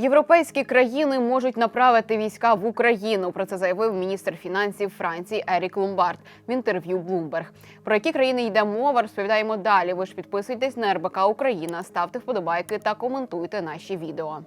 Європейські країни можуть направити війська в Україну. Про це заявив міністр фінансів Франції Ерік Ломбард в інтерв'ю Bloomberg. Про які країни йде мова, розповідаємо далі. Ви ж підписуйтесь на РБК Україна, ставте вподобайки та коментуйте наші відео.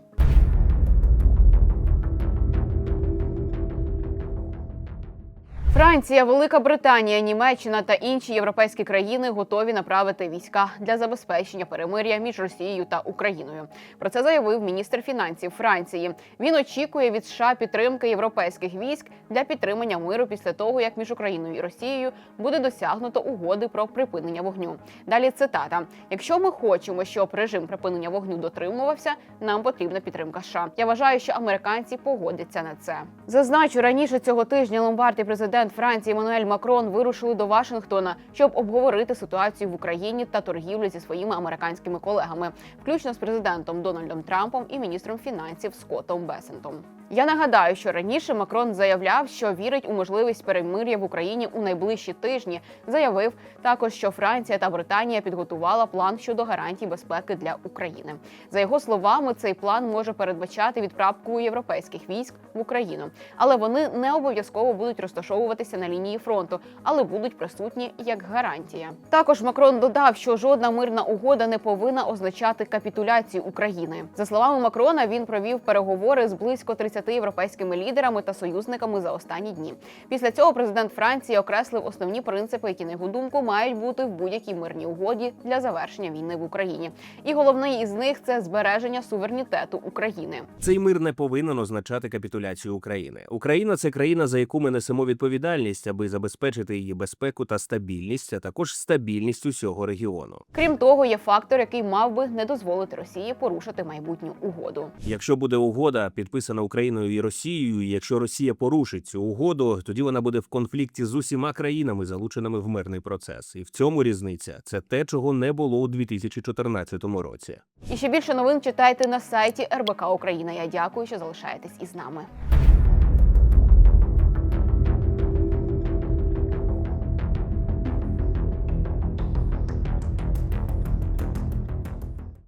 Франція, Велика Британія, Німеччина та інші європейські країни готові направити війська для забезпечення перемир'я між Росією та Україною. Про це заявив міністр фінансів Франції. Він очікує від США підтримки європейських військ для підтримання миру після того, як між Україною і Росією буде досягнуто угоди про припинення вогню. Далі цитата: якщо ми хочемо, щоб режим припинення вогню дотримувався, нам потрібна підтримка США. Я вважаю, що американці погодяться на це. Зазначу раніше цього тижня Ломбард і президент Франції Еммануель Макрон вирушили до Вашингтона, щоб обговорити ситуацію в Україні та торгівлю зі своїми американськими колегами, включно з президентом Дональдом Трампом і міністром фінансів Скоттом Бесентом. Я нагадаю, що раніше Макрон заявляв, що вірить у можливість перемир'я в Україні у найближчі тижні. Заявив також, що Франція та Британія підготувала план щодо гарантій безпеки для України. За його словами, цей план може передбачати відправку європейських військ в Україну, але вони не обов'язково будуть розташовуватися на лінії фронту, але будуть присутні як гарантія. Також Макрон додав, що жодна мирна угода не повинна означати капітуляцію України. За словами Макрона, він провів переговори з близько 30 європейськими лідерами та союзниками за останні дні. Після цього президент Франції окреслив основні принципи, які на його думку мають бути в будь-якій мирній угоді для завершення війни в Україні. І головний із них це збереження суверенітету України. Цей мир не повинен означати капітуляцію України. Україна це країна, за яку ми несемо відповідальність, аби забезпечити її безпеку та стабільність, а також стабільність усього регіону. Крім того, є фактор, який мав би не дозволити Росії порушити майбутню угоду. Якщо буде угода підписана Україною і Росією, і якщо Росія порушить цю угоду, тоді вона буде в конфлікті з усіма країнами, залученими в мирний процес. І в цьому різниця це те, чого не було у 2014 році. І ще більше новин читайте на сайті РБК Україна. Я дякую, що залишаєтесь із нами.